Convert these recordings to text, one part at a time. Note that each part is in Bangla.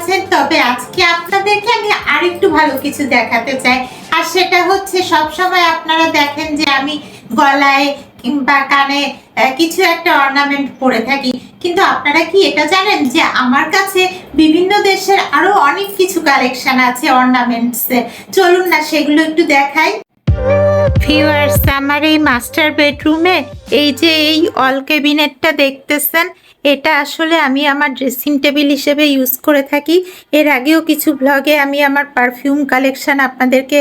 আছেন, তবে আজকে আপনাদেরকে আমি আরেকটু ভালো কিছু দেখাতে চাই। আর সেটা হচ্ছে সব সময় আপনারা দেখেন যে আমি গলায় কিংবা কানে কিছু একটা অর্নামেন্ট পরে থাকি। কিন্তু আপনারা কি এটা জানেন যে আমার কাছে বিভিন্ন দেশের আরও অনেক কিছু কালেকশন আছে অর্নামেন্টস চলুন না, সেগুলো একটু দেখাই। ভিউয়ার্স আমার এই মাস্টার বেডরুমে এই যে এই অল ক্যাবিনেটটা দেখতেছেন এটা আসলে আমি আমার ড্রেসিং টেবিল হিসেবে ইউজ করে থাকি। এর আগেও কিছু ব্লগে আমি আমার পারফিউম কালেকশান আপনাদেরকে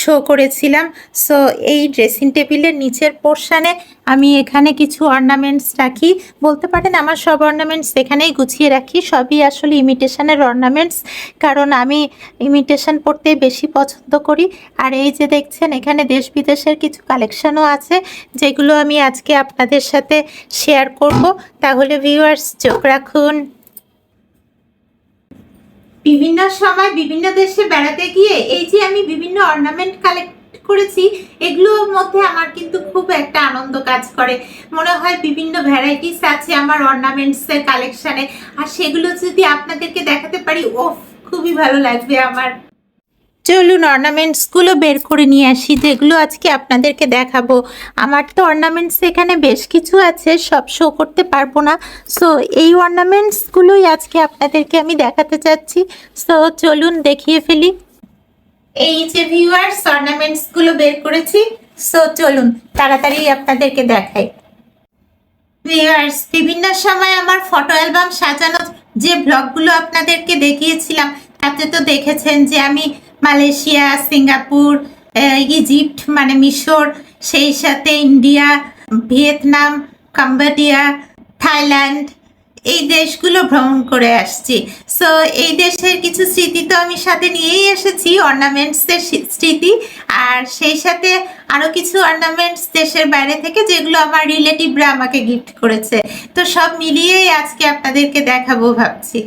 শো করেছিলাম। সো এই ড্রেসিং টেবিলের নিচের পোর্শনে আমি এখানে কিছু অর্নামেন্টস রাখি। বলতে পারেন আমার সব অর্নামেন্টস এখানেই গুছিয়ে রাখি। সবই আসলে ইমিটেশনের অর্নামেন্টস কারণ আমি ইমিটেশন পড়তে বেশি পছন্দ করি। আর এই যে দেখছেন, এখানে দেশ বিদেশের কিছু কালেকশনও আছে, যেগুলো আমি আজকে আপনাদের সাথে শেয়ার করব। তাহলে ভিউয়ার্স চোখ রাখুন। বিভিন্ন সময় বিভিন্ন দেশে বেড়াতে গিয়ে এই যে আমি বিভিন্ন অর্নামেন্ট কালেক্ট করেছি, এগুলোর মধ্যে আমার কিন্তু খুব একটা আনন্দ কাজ করে। মনে হয় বিভিন্ন ভ্যারাইটিস আছে আমার অর্নামেন্টসের কালেকশানে আর সেগুলো যদি আপনাদেরকে দেখাতে পারি, ওফ, খুবই ভালো লাগবে আমার। চলুন অর্নামেন্টসগুলো বের করে নিয়ে আসি, যেগুলো আজকে আপনাদেরকে দেখাবো। আমার তো অর্নামেন্টস এখানে বেশ কিছু আছে, সব শো করতে পারব না। সো এই অর্নামেন্টসগুলোই আজকে আপনাদেরকে আমি দেখাতে চাচ্ছি। সো চলুন দেখিয়ে ফেলি। এই যে ভিউয়ার্স অর্নামেন্টসগুলো বের করেছি সো চলুন তাড়াতাড়ি আপনাদেরকে দেখাই। ভিউয়ার্স বিভিন্ন সময় আমার ফটো অ্যালবাম সাজানো যে ব্লগগুলো আপনাদেরকে দেখিয়েছিলাম, তাতে তো দেখেছেন যে আমি মালয়েশিয়া, সিঙ্গাপুর ইজিপ্ট মানে মিশর, সেই সাথে ইন্ডিয়া, ভিয়েতনাম, কম্বোডিয়া, থাইল্যান্ড এই দেশগুলো ভ্রমণ করে আসছি। সো এই দেশের কিছু স্মৃতি তো আমি সাথে নিয়েই এসেছি অর্নামেন্টসের স্মৃতি। আর সেই সাথে আরও কিছু অর্নামেন্টস দেশের বাইরে থেকে, যেগুলো আমার রিলেটিভরা আমাকে গিফট করেছে। তো সব মিলিয়েই আজকে আপনাদেরকে দেখাবো ভাবছি।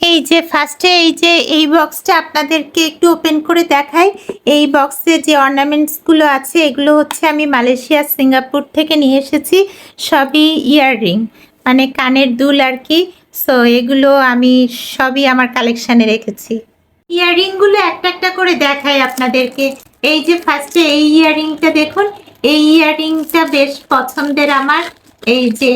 এই যে ফার্স্টে এই যে, এই বক্সটা আপনাদেরকে একটু ওপেন করে দেখাই। এই বক্সে যে অর্নামেন্টসগুলো আছে, এগুলো হচ্ছে আমি মালয়েশিয়া, সিঙ্গাপুর থেকে নিয়ে এসেছি। সবই ইয়াররিং মানে কানের দুল আর কি। সো এগুলো আমি সবই আমার কালেকশানে রেখেছি। ইয়াররিংগুলো একটা একটা করে দেখাই আপনাদেরকে। এই যে ফার্স্টে এই ইয়াররিংটা দেখুন। এই ইয়াররিংটা বেশ পছন্দের আমার। এই যে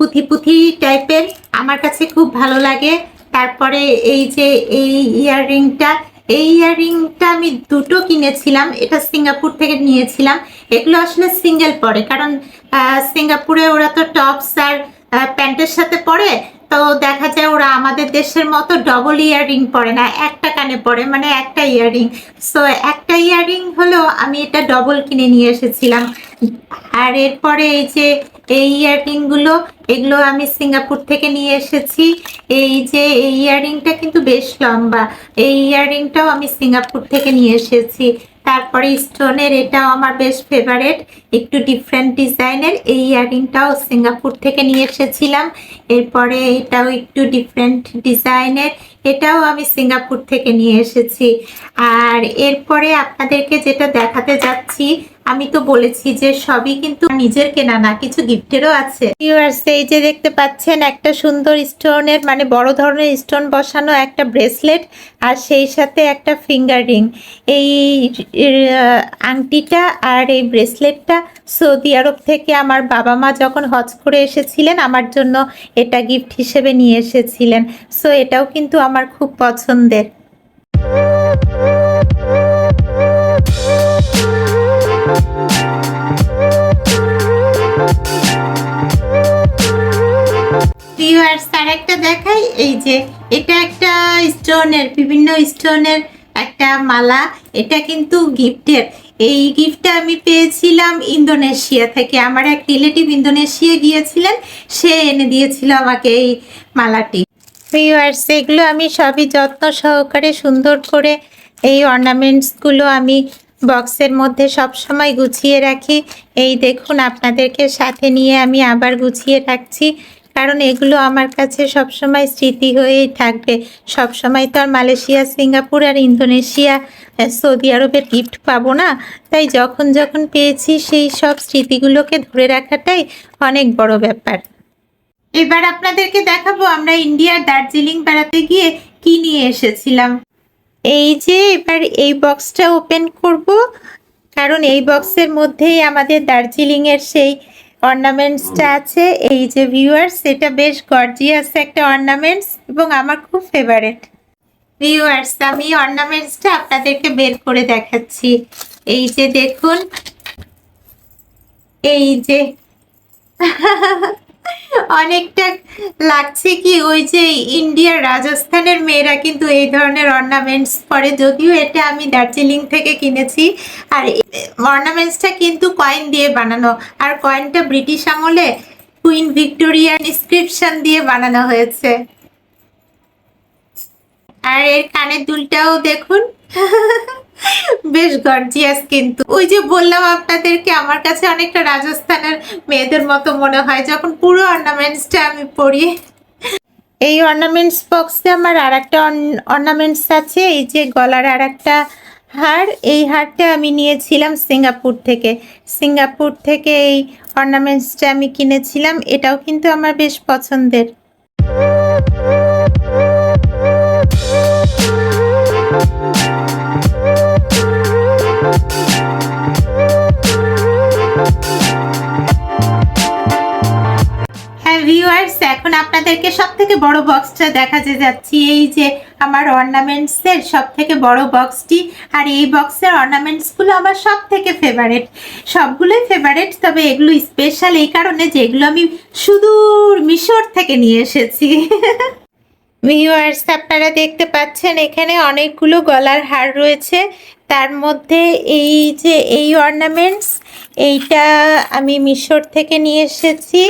পুঁথি পুঁথি টাইপের আমার কাছে খুব ভালো লাগে। তারপরে এই যে এই ইয়াররিংটা এই ইয়াররিংটা আমি দুটো কিনেছিলাম, এটা সিঙ্গাপুর থেকে নিয়েছিলাম। এগুলো আসলে সিঙ্গেল পরে, কারণ সিঙ্গাপুরে ওরা তো টপস আর প্যান্টের সাথে পরে, তো দেখা যায় ওরা আমাদের দেশের মতো ডবল ইয়াররিং পরে না, একটা কানে পরে মানে একটা ইয়াররিং সো একটা ইয়াররিং হলো আমি এটা ডবল কিনে নিয়ে এসেছিলাম। আর এরপরে এই যে এই ইয়াররিংগুলো এগুলো আমি সিঙ্গাপুর থেকে নিয়ে এসেছি। এই যে এই ইয়াররিংটা কিন্তু বেশ লম্বা। এই ইয়াররিংটাও আমি সিঙ্গাপুর থেকে নিয়ে এসেছি। তারপরে স্টোনের এটাও আমার বেশ ফেভারেট একটু ডিফারেন্ট ডিজাইনের। এই ইয়াররিংটাও সিঙ্গাপুর থেকে নিয়ে এসেছিলাম। এরপরে এটাও একটু ডিফারেন্ট ডিজাইনের। এটাও আমি সিঙ্গাপুর থেকে নিয়ে এসেছি। আর এরপরে আপনাদেরকে যেটা দেখাতে যাচ্ছি আমি তো বলেছি যে সবই কিন্তু নিজের কেনা, না কিছু গিফটেরও আছে। এই যে দেখতে পাচ্ছেন, একটা সুন্দর স্টোনের মানে বড় ধরনের স্টোন বসানো একটা ব্রেসলেট আর সেই সাথে একটা ফিঙ্গার রিং। এই আংটিটা আর এই ব্রেসলেটটা সৌদি আরব থেকে আমার বাবা মা যখন হজ করে এসেছিলেন, আমার জন্য এটা গিফট হিসেবে নিয়ে এসেছিলেন। সো এটাও কিন্তু আমার খুব পছন্দের। ভিউয়ার্স আর একটা দেখাই, এই যে এটা একটা স্টোনের বিভিন্ন স্টোনের একটা মালা, এটা কিন্তু গিফটের এই গিফটটা আমি পেয়েছিলাম ইন্দোনেশিয়া থেকে। আমার এক রিলেটিভ ইন্দোনেশিয়া গিয়েছিলেন, সে এনে দিয়েছিল আমাকে এই মালাটি। ভিউয়ার্স এগুলো আমি সবই যত্ন সহকারে সুন্দর করে এই অর্নামেন্টসগুলো আমি বক্সের মধ্যে সব সময় গুছিয়ে রাখি। এই দেখুন, আপনাদেরকে সাথে নিয়ে আমি আবার গুছিয়ে রাখছি। কারণ এগুলো আমার কাছে সবসময় স্মৃতি হয়েই থাকবে। সবসময় তো আর মালয়েশিয়া, সিঙ্গাপুর আর ইন্দোনেশিয়া সৌদি আরবের গিফট পাবো না। তাই যখন যখন পেয়েছি সেই সব স্মৃতিগুলোকে ধরে রাখাটাই অনেক বড় ব্যাপার। এবার আপনাদেরকে দেখাবো আমরা ইন্ডিয়ার দার্জিলিং বেড়াতে গিয়ে কি নিয়ে এসেছিলাম। এই যে এবার এই বক্সটা ওপেন করব। কারণ এই বক্সের মধ্যেই আমাদের দার্জিলিংয়ের সেই অর্নামেন্টসটা আছে, এই যে ভিউয়ার্স এটা বেশ গর্জিয়াস একটা অর্নামেন্টস এবং আমার খুব ফেভারেট ভিউয়ার্স আমি অর্নামেন্টসটা আপনাদেরকে বের করে দেখাচ্ছি। এই যে দেখুন, এই যে অনেকটা লাগছে কি, ওই যে ইন্ডিয়ার রাজস্থানের মেয়েরা কিন্তু এই ধরনের অর্নামেন্টস পরে। যদিও এটা আমি দার্জিলিং থেকে কিনেছি, আর অর্নামেন্টসটা কিন্তু কয়েন দিয়ে বানানো। আর কয়েনটা ব্রিটিশ আমলে কুইন ভিক্টোরিয়ার ইনস্ক্রিপশন দিয়ে বানানো হয়েছে। আর এর কানের দুলটাও দেখুন। বেশ গর্জিয়াস কিন্তু। ওই যে বললাম আপনাদেরকে, আমার কাছে অনেকটা রাজস্থানের মেয়েদের মতো মনে হয় যখন পুরো অর্নামেন্টসটা আমি পরি এই অর্নামেন্টস বক্সে আমার আর একটা অর্নামেন্টস আছে, এই যে গলার আর একটা হার। এই হারটা আমি নিয়েছিলাম সিঙ্গাপুর থেকে। সিঙ্গাপুর থেকে এই অর্নামেন্টসটা আমি কিনেছিলাম, এটাও কিন্তু আমার বেশ পছন্দের। ভিউয়ার্স এখন আপনাদেরকে সব থেকে বড় বক্সটা দেখাতে যাচ্ছি। এই যে আমার অর্নামেন্টসের সব থেকে বড় বক্সটি আর এই বক্সের অর্নামেন্টসগুলো আমার সব থেকে ফেভারেট সবগুলোই ফেভারেট তবে এগুলো স্পেশাল এই কারণে যে এগুলো আমি সুদূর মিশর থেকে নিয়ে এসেছি। ভিউয়ার্স আপনারা দেখতে পাচ্ছেন এখানে অনেকগুলো গলার হার রয়েছে। তার মধ্যে এই যে এই অর্নামেন্টস এইটা আমি মিশর থেকে নিয়ে এসেছি।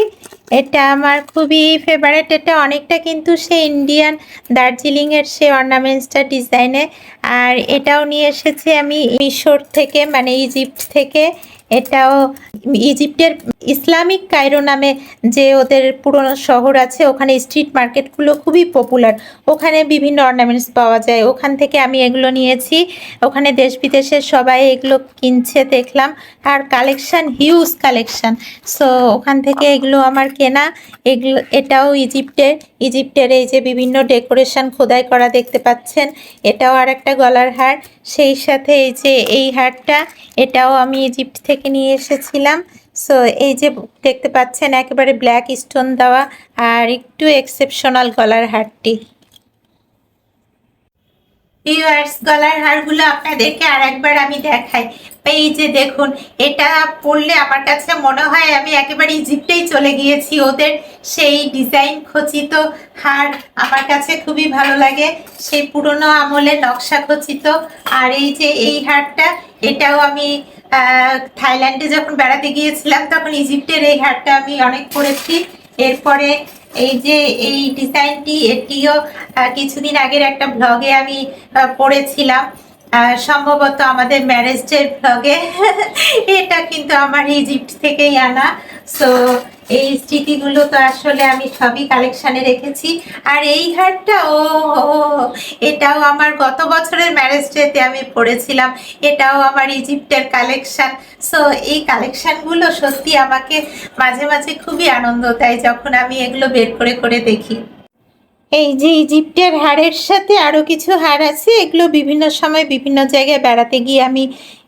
এটা আমার খুবই ফেভারেট এটা অনেকটা কিন্তু সে ইন্ডিয়ান দার্জিলিংয়ের সে অর্নামেন্টসটা ডিজাইনে আর এটাও নিয়ে এসেছি আমি মিশর থেকে মানে ইজিপ্ট থেকে। এটাও ইজিপ্টের ইসলামিক কায়রো নামে যে ওদের পুরনো শহর আছে, ওখানে স্ট্রিট মার্কেটগুলো খুবই পপুলার। ওখানে বিভিন্ন অর্নামেন্টস পাওয়া যায়। ওখান থেকে আমি এগুলো নিয়েছি। ওখানে দেশ বিদেশের সবাই এগুলো কিনছে, দেখলাম। আর কালেকশান, হিউজ কালেকশান। সো, ওখান থেকে এগুলো আমার কেনা। এগুলো, এটাও ইজিপ্টের। ইজিপ্টের এই যে বিভিন্ন ডেকোরেশন খোদাই করা দেখতে পাচ্ছেন, এটাও আর একটা গলার হার। সেই সাথে এই যে এই হারটা, এটাও আমি ইজিপ্ট থেকে নিয়ে এসেছিলাম। সো এই যে দেখতে পাচ্ছেন, একেবারে ব্ল্যাক স্টোন দেওয়া আর একটু এক্সেপশনাল গলার হারটি। ইউয়ার্স গলার হারগুলো আপনাদেরকে আর একবার আমি দেখাই। এই যে দেখুন, এটা পরলে আমার কাছে মনে হয় আমি একেবারে ইজিপ্টেই চলে গিয়েছি। ওদের সেই ডিজাইন খচিত হার আমার কাছে খুবই ভালো লাগে। সেই পুরনো আমলে নকশা খচিত। আর এই যে এই হারটা, এটাও আমি থাইল্যান্ডে যখন বেড়াতে গিয়েছিলাম, তখন ইজিপ্টের এই হারটা আমি অনেক পরেছি এরপরে এই যে এই ডিজাইনটি এটিও কিছুদিন আগের একটা ব্লগে আমি পড়েছিলাম। সম্ভবত আমাদের ম্যারেজ ডের ব্লগে এটা কিন্তু আমার ইজিপ্ট থেকেই আনা। সো এই স্মৃতিগুলো তো আসলে আমি সবই কালেকশানে রেখেছি। আর এই হারটা ও, এটাও আমার গত বছরের ম্যারেজ ডেতে আমি পড়েছিলাম। এটাও আমার ইজিপ্টের কালেকশন সো এই কালেকশানগুলো সত্যি আমাকে মাঝে মাঝে খুবই আনন্দ দেয় যখন আমি এগুলো বের করে করে দেখি। এই যে ইজিপ্টের হাড়ের সাথে আরও কিছু হাড় আছে, এগুলো বিভিন্ন সময় বিভিন্ন জায়গায় বেড়াতে গিয়ে আমি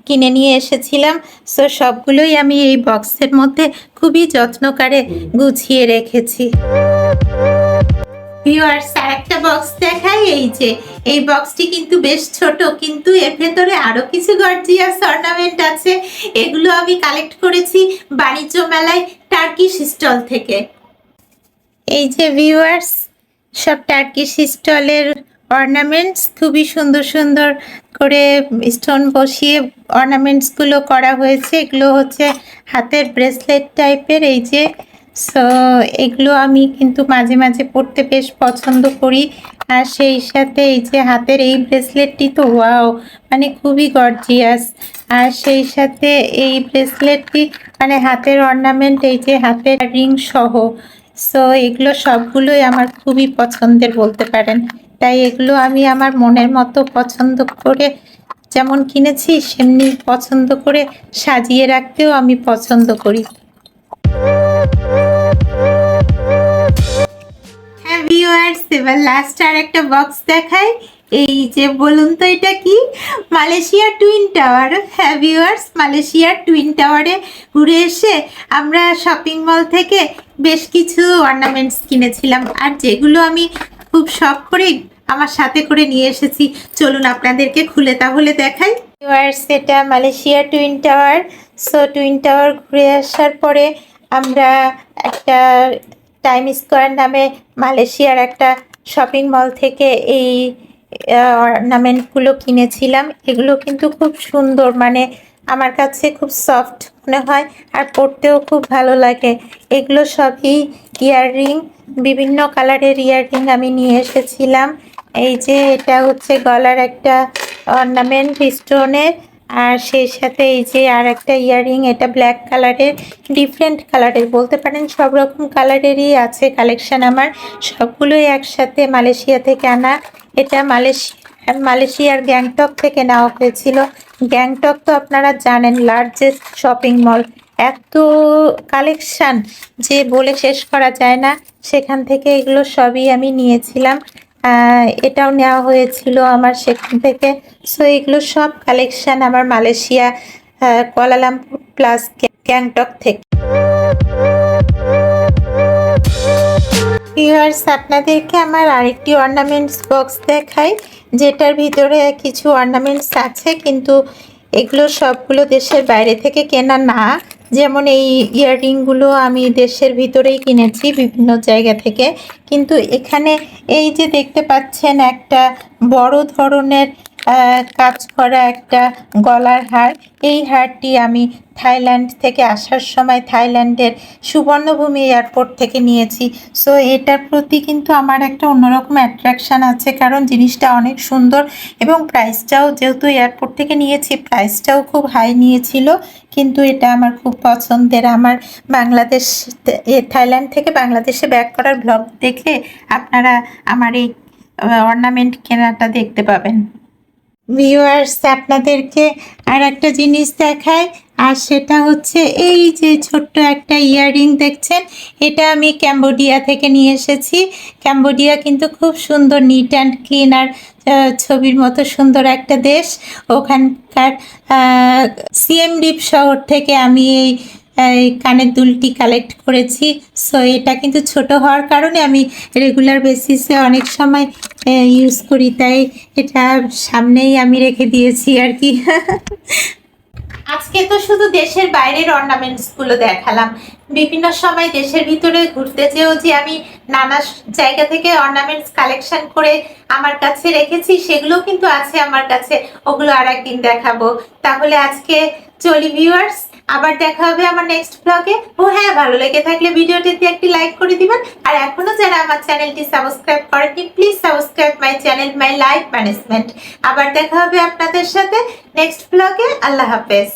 কিনে নিয়ে এসেছিলাম। সো সবগুলোই আমি এই বক্সের মধ্যে খুবই যত্নকারে গুছিয়ে রেখেছি। ভিউয়ার্স, আরেকটা বক্স দেখাই। এই যে, এই বক্সটি কিন্তু বেশ ছোট, কিন্তু এর ভেতরে আরও কিছু গর্জিয়াস অর্নামেন্ট আছে। এগুলো আমি কালেক্ট করেছি বাণিজ্য মেলায় টার্কিশ স্টল থেকে। এই যে ভিউয়ার্স সব টার্কিশ স্টলের অর্নামেন্টস খুবই সুন্দর সুন্দর করে স্টোন বসিয়ে অর্নামেন্টসগুলো করা হয়েছে। এগুলো হচ্ছে হাতের ব্রেসলেট টাইপের এই যে। সো এগুলো আমি কিন্তু মাঝে মাঝে পরতে বেশ পছন্দ করি। আর সেই সাথে এই যে হাতের এই ব্রেসলেটটি তো ওয়াও মানে খুবই গর্জিয়াস আর সেই সাথে এই ব্রেসলেটটি মানে হাতের অর্নামেন্ট এই যে হাতের রিং সহ। সো এগুলো সবগুলোই আমার খুবই পছন্দের বলতে পারেন। তাই এগুলো আমি আমার মনের মতো পছন্দ করে যেমন কিনেছি, সেমনি পছন্দ করে সাজিয়ে রাখতেও আমি পছন্দ করি। ভিউয়ার্স এবার লাস্ট আর একটা বক্স দেখাই। এই যে বলুন তো এটা কি? মালয়েশিয়ার টুইন টাওয়ার হ্যাঁ ভিউয়ার্স মালয়েশিয়ার টুইন টাওয়ারে ঘুরে এসে আমরা শপিং মল থেকে বেশ কিছু অর্নামেন্টস কিনেছিলাম। আর যেগুলো আমি খুব শখ করে আমার সাথে করে নিয়ে এসেছি। চলুন আপনাদেরকে খুলে তাহলে দেখাই। এটা Malaysia twin tower. So twin tower ঘুরে আসার পরে আমরা একটা টাইম স্কোয়ার নামে মালয়েশিয়ার একটা শপিং মল থেকে এই অর্নামেন্টগুলো কিনেছিলাম। এগুলো কিন্তু খুব সুন্দর মানে আমার কাছে খুব সফট মনে হয় আর পরতেও খুব ভালো লাগে। এগুলো সবই ইয়াররিং বিভিন্ন কালারের ইয়াররিং আমি নিয়ে এসেছিলাম। এই যে এটা হচ্ছে গলার একটা অর্নামেন্ট স্টোনের আর সেই সাথে এই যে আর একটা ইয়াররিং এটা ব্ল্যাক কালারের ডিফারেন্ট কালারের বলতে পারেন সব রকম কালারেরই আছে কালেকশান আমার। সবগুলোই একসাথে মালয়েশিয়া থেকে আনা। এটা মালয়েশিয়া, মালয়েশিয়ার গ্যাংটক থেকে নেওয়া হয়েছিল। গ্যাংটক তো আপনারা জানেন লার্জেস্ট শপিং মল এত কালেকশান যে বলে শেষ করা যায় না, সেখান থেকে এগুলো সবই আমি নিয়েছিলাম। এটাও নেওয়া হয়েছিল আমার সেখান থেকে। সো এগুলো সব কালেকশান আমার মালয়েশিয়া কুয়ালালামপুর প্লাস গ্যাংটক থেকে। ভিউয়ার্স আপনাদেরকে আমার আরেকটি অর্নামেন্টস বক্স দেখাই, যেটার ভিতরে কিছু অর্নামেন্টস আছে, কিন্তু এগুলো সবগুলো দেশের বাইরে থেকে কেনা না। যেমন এই ইয়াররিংগুলো আমি দেশের ভিতরেই কিনেছি, বিভিন্ন জায়গা থেকে। কিন্তু এখানে এই যে দেখতে পাচ্ছেন একটা বড় ধরনের কাজ করা একটা গলার হার। এই হারটি আমি থাইল্যান্ড থেকে আসার সময় থাইল্যান্ডের সুবর্ণভূমি এয়ারপোর্ট থেকে নিয়েছি। সো এটার প্রতি কিন্তু আমার একটা অন্যরকম অ্যাট্রাকশান আছে, কারণ জিনিসটা অনেক সুন্দর এবং প্রাইসটাও যেহেতু এয়ারপোর্ট থেকে নিয়েছি প্রাইসটাও খুব হাই নিয়েছিল, কিন্তু এটা আমার খুব পছন্দের। আমার বাংলাদেশ থাইল্যান্ড থেকে বাংলাদেশে ব্যাক করার ব্লগ দেখলে আপনারা আমার এই অর্নামেন্ট কেনাটা দেখতে পাবেন। ভিউয়ার্স আপনাদেরকে আর একটা জিনিস দেখায় আর সেটা হচ্ছে এই যে ছোট্ট একটা ইয়াররিং দেখছেন, এটা আমি ক্যাম্বোডিয়া থেকে নিয়ে এসেছি। ক্যাম্বোডিয়া কিন্তু খুব সুন্দর নিট অ্যান্ড ক্লিন আর ছবির মতো সুন্দর একটা দেশ। ওখানকার সিএম ডিপ শহর থেকে আমি এই কানের দুলটি কালেক্ট করেছি। সো এটা কিন্তু ছোট হওয়ার কারণে আমি রেগুলার বেসিসে অনেক সময় ইউজ করি। তাই এটা সামনেই আমি রেখে দিয়েছি আর কি। আজকে তো শুধু দেশের বাইরের অর্নামেন্টসগুলো দেখালাম। বিভিন্ন সময় দেশের ভিতরে ঘুরতে যেও যে আমি নানা জায়গা থেকে অর্নামেন্টস কালেকশন করে আমার কাছে রেখেছি সেগুলো কিন্তু আছে আমার কাছে। ওগুলো আর একদিন দেখাবো। তাহলে আজকে চলি ভিউয়ার্স আবার দেখা হবে আমার নেক্সট ব্লগে ও হ্যাঁ ভালো লেগে থাকলে ভিডিওটিতে একটি লাইক করে দিবেন। আর এখনও যারা আমার চ্যানেলটি সাবস্ক্রাইব করেননি please subscribe my channel my life management আবার দেখা হবে আপনাদের সাথে নেক্সট ব্লগে আল্লাহ হাফেজ।